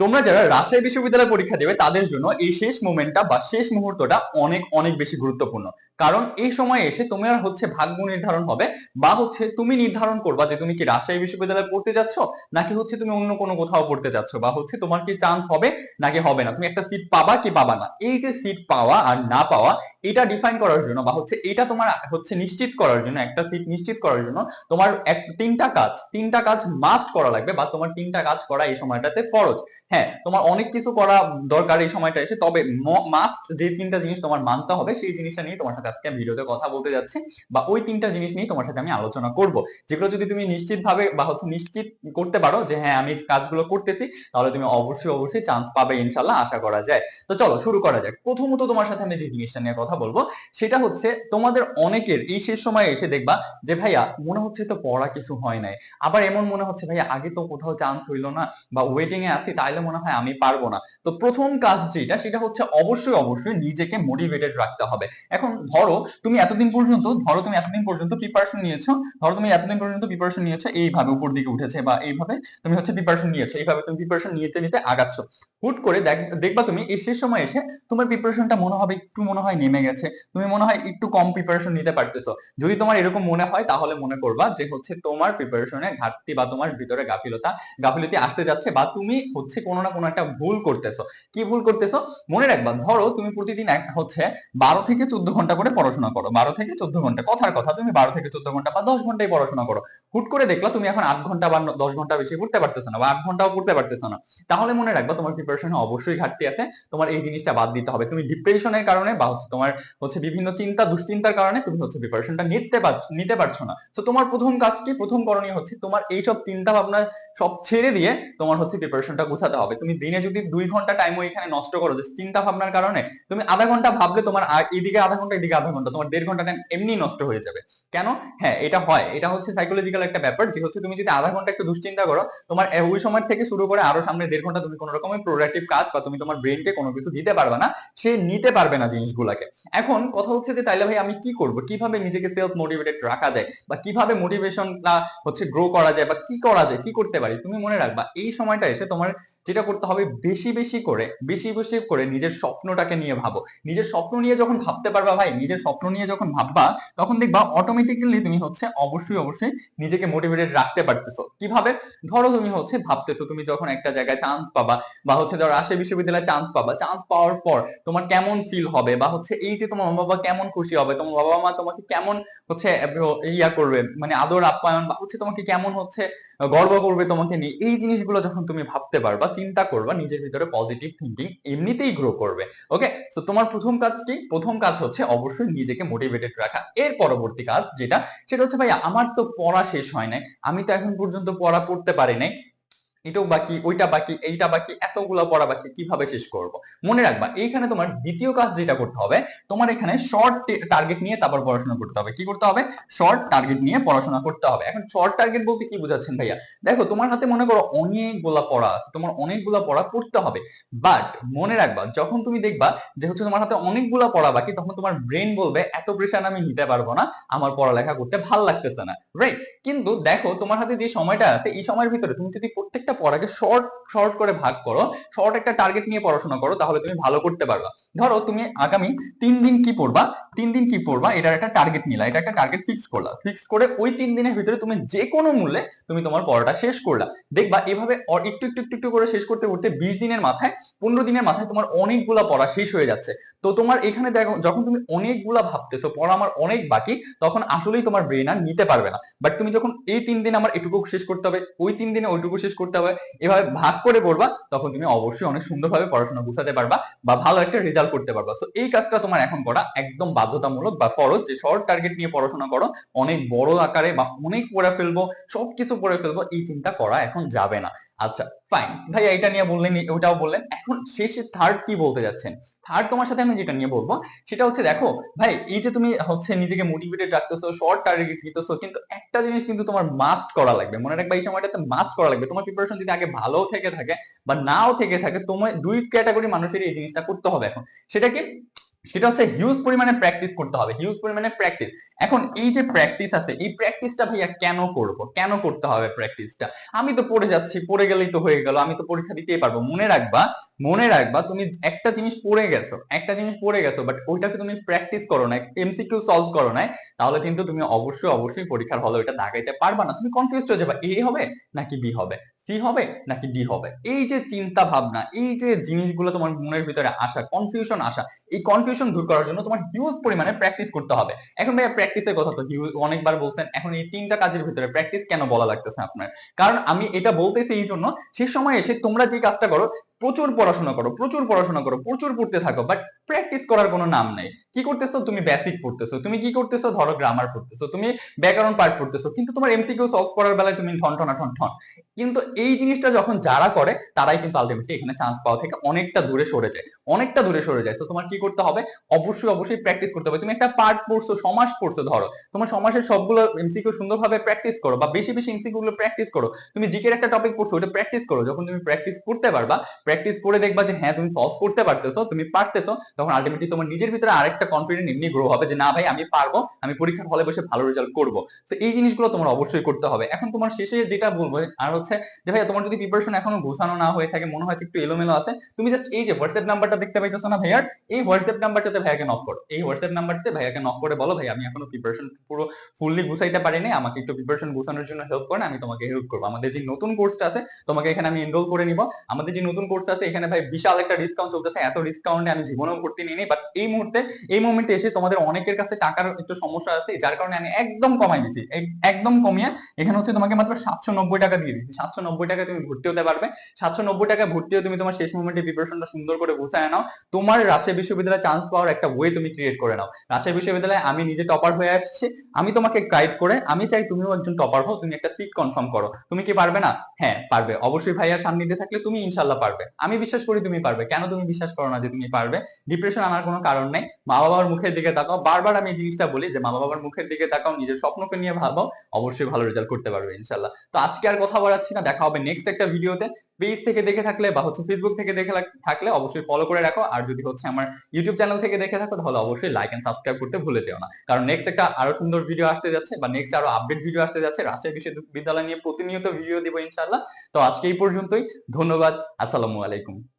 তোমরা যারা রাজশাহী বিশ্ববিদ্যালয়ে পরীক্ষা দেবে, তাদের জন্য এই শেষ মোমেন্টটা বা শেষ মুহূর্তটা অনেক অনেক বেশি গুরুত্বপূর্ণ। কারণ এই সময় এসে তোমার হচ্ছে ভাগ্য নির্ধারণ হবে বা হচ্ছে তুমি নির্ধারণ করবা যে তুমি কি রাজশাহী বিশ্ববিদ্যালয়ে পড়তে যাচ্ছ, নাকি হচ্ছে তুমি অন্য কোনো কোথাও পড়তে যাচ্ছ বা হচ্ছে তোমার কি চান্স হবে, নাকি হবে না। তুমি একটা সিট পাবা কি পাবা না। এই যে সিট পাওয়া আর না পাওয়া, এটা ডিফাইন করার জন্য বা হচ্ছে এটা তোমার হচ্ছে নিশ্চিত করার জন্য, একটা সিট নিশ্চিত করার জন্য তোমার এক, তিনটা কাজ তিনটা কাজ মাস্ট করা লাগবে বা তোমার তিনটা কাজ করা এই সময়টাতে ফরজ। হ্যাঁ তোমার অনেক কিছু করা দরকার এই সময়টা এসে। তবে মাস্ট যে তিনটা জিনিস তোমার মানতে হবে, সেই জিনিসটা নিয়ে তোমার সাথে আজকে ভিডিওতে কথা বলতে যাচ্ছি বা ওই তিনটা জিনিস নিয়ে তোমার সাথে আমি আলোচনা করব। যেগুলো যদি তুমি নিশ্চিত ভাবে বা হচ্ছে নিশ্চিত করতে পারো যে হ্যাঁ আমি কাজগুলো করতেছি, তাহলে তুমি অবশ্যই অবশ্যই চান্স পাবে ইনশাল্লাহ আশা করা যায়। তো চলো, শুরু করা যাক। প্রথমত তোমার সাথে আমি যে জিনিসটা নিয়ে কথা বলব, সেটা হচ্ছে তোমাদের অনেকের এই শেষ সময়ে এসে দেখবা যে, ভাইয়া, মনে হচ্ছে তো পড়া কিছু হয় নাই। আবার এমন মনে হচ্ছে, ভাইয়া, আগে তো কোথাও চান্স হইল না বা ওয়েটিং এ আছি তাইলে মনে হয় আমি পারব না। তো প্রথম কাজ যেটা সেটা হচ্ছে অবশ্যই অবশ্যই নিজেকে মোটিভেটেড রাখতে হবে। এখন ধরো, তুমি এতদিন পর্যন্ত, ধরো তুমি এতদিন পর্যন্ত প্রিপারেশন নিয়েছো, ধরো তুমি এতদিন পর্যন্ত প্রিপারেশন নিয়েছো, এইভাবে উপর দিকে উঠেছে বা এইভাবে তুমি হচ্ছে প্রিপারেশন নিয়েছো, এইভাবে তুমি প্রিপারেশন নিতে নিতে আগাচ্ছ। হুট করে দেখবা তুমি শেষ সময় এসে তোমার প্রিপারেশনটা মনে হবে, একটু মনে হয় নেমে গেছে। তুমি মনে হয় একটু কম প্রিপারেশন নিতে পারতেছো। যদি তোমার এরকম মনে হয়, তাহলে মনে করবা যে হচ্ছে তোমার প্রিপারেশনে ঘাটতি বা তোমার ভিতরে গাফিলতা, গাফিলতি আসতে যাচ্ছে বা তুমি হচ্ছে কোনো না কোনো একটা ভুল করতেছো। কি ভুল করতেছো? মনে রাখবা, ধরো তুমি প্রতিদিন এক হচ্ছে বারো থেকে চোদ্দ ঘণ্টা করে পড়াশোনা করো। বারো থেকে চোদ্দ ঘণ্টা, কথার কথা, তুমি বারো থেকে চোদ্দ ঘণ্টা বা দশ ঘন্টায় পড়াশোনা করো। হুট করে দেখলা তুমি এখন আট ঘণ্টা বা দশ ঘণ্টা বেশি পড়তে পারতেছো না বা আট ঘন্টাও পড়তে পারতেছো না। তাহলে মনে রাখবা তোমার প্রিপারেশনে অবশ্যই ঘাটতি আছে। তোমার এই জিনিসটা বাদ দিতে হবে। তুমি ডিপ্রেশনের কারণে বা হচ্ছে তোমার হচ্ছে বিভিন্ন চিন্তা, দুশ্চিন্তার কারণে তুমি হচ্ছে প্রিপারেশনটা নিতে নিতে পারছ না। তো তোমার প্রথম কাজ কি প্রথম করণীয় হচ্ছে তোমার এইসব চিন্তা ভাবনা সব ছেড়ে দিয়ে তোমার হচ্ছে প্রিপারেশনটা গোছাতে হবে। তুমি দিনে যদি দুই ঘণ্টা টাইমও এখানে নষ্ট করো যে চিন্তা ভাবনার কারণে তুমি আধা ঘণ্টা ভাবলে তোমার এইদিকে আধা ঘণ্টা, এদিকে আধা ঘণ্টা, তোমার দেড় ঘণ্টা টাইম এমনি নষ্ট হয়ে যাবে। কেন? হ্যাঁ এটা হয়। এটা হচ্ছে সাইকোলজিক্যাল একটা ব্যাপার যে হচ্ছে তুমি যদি আধা ঘণ্টা একটু দুশ্চিন্তা করো, তোমার ওই সময় থেকে শুরু করে আরও সামনে দেড় ঘণ্টা তুমি কোনো রকমের প্রোডাক্টিভ কাজ বা তুমি তোমার ব্রেনকে কোনো কিছু দিতে পারবে না, সে নিতে পারবে না জিনিসগুলাকে। এখন কথা হচ্ছে যে, তাইলে ভাই আমি কি করব? কীভাবে নিজেকে সেলফ মোটিভেটেড রাখা যায়? বা কীভাবে মোটিভেশনটা হচ্ছে গ্রো করা যায়? বা কি করা যায়? কি করতে পারি? তুমি মনে রাখবা, এই সময়টা এসে তোমার যেটা করতে হবে বেশি বেশি করে, বেশি বেশি করে নিজের স্বপ্নটাকে নিয়ে ভাবো। নিজের স্বপ্ন নিয়ে যখন ভাবতে পারবা ভাই, নিজের স্বপ্ন নিয়ে যখন ভাববা, তখন দেখবা অটোমেটিক্যালি তুমি হচ্ছে অবশ্যই অবশ্যই নিজেকে মোটিভেটেড রাখতে পারতেছো। কীভাবে? ধরো তুমি হচ্ছে ভাবতেছো, তুমি যখন একটা জায়গায় চান্স পাবা বা হচ্ছে ধরো রাজশাহী বিশ্ববিদ্যালয়ে চান্স পাবা চান্স পাওয়ার পর তোমার কেমন ফিল হবে বা হচ্ছে এই যে তোমার বাবা কেমন খুশি হবে, তোমার বাবা মা তোমাকে কেমন হচ্ছে ইয়া করবে মানে আদর, আপ্যায়ন বা হচ্ছে তোমাকে কেমন হচ্ছে গর্ব করবে তোমাকে নিয়ে, এই জিনিসগুলো যখন তুমি ভাবতে পারবা চিন্তা করবা, নিজের ভিতরে পজিটিভ থিঙ্কিং এমনিতেই গ্রো করবে। ওকে তো তোমার প্রথম কাজ কি প্রথম কাজ হচ্ছে অবশ্যই নিজেকে মোটিভেটেড রাখা। এর পরবর্তী কাজ যেটা, সেটা হচ্ছে ভাই আমার তো পড়া শেষ হয় নাই। আমি তো এখন পর্যন্ত পড়া পড়তে পারি নাই। এটাও বাকি, ওইটা বাকি, এইটা বাকি, এতগুলো পড়া বাকি, কীভাবে শেষ করব? মনে রাখবা, এইখানে তোমার দ্বিতীয় কাজ যেটা করতে হবে, তোমার এখানে শর্ট টার্গেট নিয়ে তারপর পড়াশোনা করতে হবে। কি করতে হবে? শর্ট টার্গেট নিয়ে পড়াশোনা করতে হবে। এখন শর্ট টার্গেট বলতে কি বুঝাচ্ছেন ভাইয়া? দেখো, তোমার হাতে মনে করো অনেকগুলা পড়া আছে, তোমার অনেকগুলা পড়া পড়তে হবে। বাট মনে রাখবা, যখন তুমি দেখবা যে হচ্ছে তোমার হাতে অনেকগুলা পড়া বাকি, তখন তোমার ব্রেন বলবে, এত প্রেশার আমি নিতে পারব না, আমার পড়ালেখা করতে ভালো লাগতেছে না। রাইট কিন্তু দেখো, তোমার হাতে যে সময়টা আছে, এই সময়ের ভিতরে তুমি যদি প্রত্যেকটা পড়াকে শর্ট শর্ট করে ভাগ করো। শর্ট একটা টার্গেট নিয়ে পড়াশোনা করো, তাহলে তুমি ভালো করতে পারবা। ধরো তুমি আগামী তিন দিন কি পড়বা? তিন দিন কি পড়বা? এটার একটা টার্গেট নিলা, এটা একটা টার্গেট ফিক্স করলা। ফিক্স করে ওই তিন দিনের ভিতরে তুমি যে কোনো মূল্যে তুমি তোমার পড়াটা শেষ করলা। দেখবা এভাবে একটু একটু একটু একটু করে শেষ করতে করতে বিশ দিনের মাথায়, পনেরো দিনের মাথায় তোমার অনেকগুলা পড়া শেষ হয়ে যাচ্ছে। তো তোমার এখানে দেখো, যখন তুমি অনেকগুলা ভাবতেছো, পড়া আমার অনেক বাকি, তখন আসলেই তোমার ব্রেন আর নিতে পারবে না। বাট তুমি যখন এই তিন দিন আমার এটুকু শেষ করতে হবে, ওই তিন দিনে ওইটুকু শেষ করতে হবে এভাবে ভাগ করে পড়বা, তখন তুমি অবশ্যই অনেক সুন্দরভাবে পড়াশোনা গুছাতে পারবা বা ভালো একটা রেজাল্ট করতে পারবা। তো এই কাজটা তোমার এখন করা একদম বাধ্যতামূলক বা ফরজ যে শর্ট টার্গেট নিয়ে পড়াশোনা করো, অনেক বড় আকারে বা অনেক পড়ে ফেলব, সবকিছু পড়ে ফেলব, এই চিন্তা করা এখন যাবে না। আচ্ছা ফাইন ভাই এটা নিয়ে বললেন ওটাও বললেন। এখন শেষে থার্ড কি বলতে যাচ্ছেন? থার্ড তোমার সাথে আমি যেটা নিয়ে বলব, সেটা হচ্ছে দেখো, ভাই, এই যে তুমি হচ্ছে নিজেকে মোটিভেটেড রাখতেছো শর্ট টার্গেট নিতেছো কিন্তু একটা জিনিস কিন্তু তোমার মাস্ট করা লাগবে। মনে রাখবা, এই সময়টাতে মাস্ট করা লাগবে। তোমার প্রিপারেশন যদি আগে ভালো থেকে থাকে বা নাও থেকে থাকে তোমার দুই ক্যাটাগরি মানুষের এই জিনিসটা করতে হবে এখন। সেটা কি সেটা হচ্ছে হিউজ পরিমাণে প্র্যাকটিস করতে হবে। হিউজ পরিমাণে প্র্যাকটিস এখন এই যে প্র্যাকটিস আছে, এই প্র্যাকটিসটা ভাইয়া কেন করব? কেন করতে হবে প্র্যাকটিসটা আমি তো পড়ে যাচ্ছি, পড়ে গেলেই তো হয়ে গেল, আমি তো পরীক্ষা দিতেই পারব। মনে রাখবা মনে রাখবা, তুমি একটা জিনিস পড়ে গেছো, একটা জিনিস পড়ে গেছো বাট ওইটাকে তুমি প্র্যাকটিস করো না এমসিকিউ সলভ করো না তাহলে কিন্তু তুমি অবশ্যই অবশ্যই পরীক্ষার হলে ওইটা দাগাইতে পারবা না। তুমি কনফিউজ হয়ে যাবে, এ হবে নাকি বি হবে, সি হবে নাকি ডি হবে? এই যে চিন্তা ভাবনা, এই যে জিনিসগুলো তোমার মনের ভিতরে আসা কনফিউশন আসা, এই কনফিউশন দূর করার জন্য তোমার হিউজ পরিমাণে প্র্যাকটিস করতে হবে। এখন ভাইয়া প্র্যাকটিসের কথা তো অনেকবার বলছেন, এখন এই তিনটা কাজের ভিতরে প্র্যাকটিস কেন বলা লাগতেছে আপনার? কারণ আমি এটা বলতেছি এই জন্য, সে সময় এসে তোমরা যে কাজটা করো প্রচুর পড়াশোনা করো, প্রচুর পড়াশোনা করো, প্রচুর পড়তে থাকো বাট প্র্যাকটিস করার কোনো নাম নেই। কি করতেছো? তুমি বেসিক পড়তেছো। তুমি কি করতেছো? ধরো গ্রামার পড়তেছো, তুমি ব্যাকরণ পার্ট পড়তেছো, কিন্তু তোমার এমসিকিউ সলভ করার বেলায় তুমি ঠন ঠন ঠন ঠন। কিন্তু এই জিনিসটা যখন যারা করে, তারাই কিন্তু আলটিমেটলি এখানে চান্স পাওয়া থেকে অনেকটা দূরে সরে যায়। অনেকটা দূরে সরে যায়। তো তোমার কি করতে হবে? অবশ্যই অবশ্যই প্র্যাকটিস করতে হবে। তুমি একটা পার্ট পড়ছো, সমাস পড়ছো, ধরো। তোমার সমাসের সবগুলো এমসিকিউ সুন্দরভাবে প্র্যাকটিস করো, বা বেশি বেশি এমসিকিউ গুলো প্র্যাকটিস করো। তুমি জিকের একটা টপিক পড়ছো ওটা প্র্যাকটিস করো। যখন তুমি প্র্যাকটিস করতে পারবা প্র্যাকটিস করে দেখবা যে হ্যাঁ তুমি সলভ করতে পারতেছো, তুমি পারতেছো, তখন আলটিমেটলি তোমার নিজের ভিতরে আরেকটা কনফিডেন্স এমনি গ্রো হবে যে, না ভাই, আমি পারব, আমি পরীক্ষার হলে বসে ভালো রেজাল্ট করব। তো এই জিনিসগুলো তোমার অবশ্যই করতে হবে। এখন তোমার শেষে যেটা বলব, আর হচ্ছে যে ভাই তোমার যদি প্রিপারেশন এখনও গোছানো না হয়ে থাকে, মনে হয় একটু এলোমেলো আছে, তুমি জাস্ট এই যে হোয়াটসঅ্যাপ নাম্বারটা দেখতে পাইতেছো না ভাইয়ার এই হোয়াটসঅ্যাপ নাম্বারটাতে ভাইয়াকে নক করো। এই হোয়াটসঅ্যাপ নাম্বারটাতে ভাইয়াকে নক করে বলো ভাই আমি এখনও প্রিপারেশন পুরো ফুললি গুছাইতে পারিনি, আমাকে একটু প্রিপারেশন গুছানোর জন্য হেল্প করেন আমি তোমাকে হেল্প করব। আমাদের যে নতুন কোর্সটা আছে, তোমাকে এখানে আমি এনরোল করে নিব। আমাদের যে নতুন কোর্স আছে এখানে ভাই বিশাল একটা ডিসকাউন্ট চলতেছে, এত ডিসকাউন্টে আমি জীবনেও ভর্তি নিই বাট এই মুহূর্তে, এই মোমেন্টে এসে তোমাদের অনেকের কাছে টাকার একটু সমস্যা আছে, যার কারণে আমি একদম কমাই দিছি একদম কমিয়ে, এখানে হচ্ছে তোমাকে মাত্র সাতশো নব্বই টাকা দিয়ে দিচ্ছি সাতশো নব্বই টাকা তুমি ভর্তি হতে পারবে, সাতশো নব্বই টাকা ভর্তি হয়ে তুমি তোমার শেষ মোমেন্টে প্রিপারেশনটা সুন্দর করে গুছায় নাও, তোমার রাজশাহী বিশ্ববিদ্যালয়ে চান্স পাওয়ার একটা ওয়ে তুমি ক্রিয়েট করে নাও, রাজশাহী বিশ্ববিদ্যালয়ে আমি নিজে টপার হয়ে আসছি, আমি তোমাকে গাইড করে, আমি চাই তুমিও একজন টপার হও, তুমি একটা সিট কনফার্ম করো, তুমি কি পারবে না? হ্যাঁ পারবে, অবশ্যই ভাইয়ার সান্নিধ্যে থাকলে তুমি ইনশাল্লাহ পারবে। আমি বিশ্বাস করি তুমি পারবে। কেন তুমি বিশ্বাস করো না যে তুমি পারবে? ডিপ্রেশন আনার কোনো কারণ নেই। মা বাবার মুখের দিকে তাকাও। বারবার আমি জিনিসটা বলি যে মা বাবার মুখের দিকে তাকাও, নিজের স্বপ্নকে নিয়ে ভাবো। অবশ্যই ভালো রেজাল্ট করতে পারবে, ইনশাল্লাহ। তো আজকে আর কথা বলাচ্ছি না। দেখা হবে নেক্সট একটা ভিডিওতে পেজ থেকে দেখে থাকলে বা হচ্ছে ফেসবুক থেকে দেখে থাকলে অবশ্যই ফলো করে রাখো। আর যদি হচ্ছে আমার ইউটিউব চ্যানেল থেকে দেখে থাকো, তাহলে অবশ্যই লাইক এন্ড সাবস্ক্রাইব করতে ভুলে যেও না। কারণ নেক্সট একটা আরও সুন্দর ভিডিও আসতে যাচ্ছে বা নেক্সট আরও আপডেট ভিডিও আসতে যাচ্ছে রাজশাহী বিশ্ববিদ্যালয় নিয়ে প্রতিনিয়ত ভিডিও দিব ইনশাল্লাহ তো আজকে এই পর্যন্তই। ধন্যবাদ। আসসালামু আলাইকুম।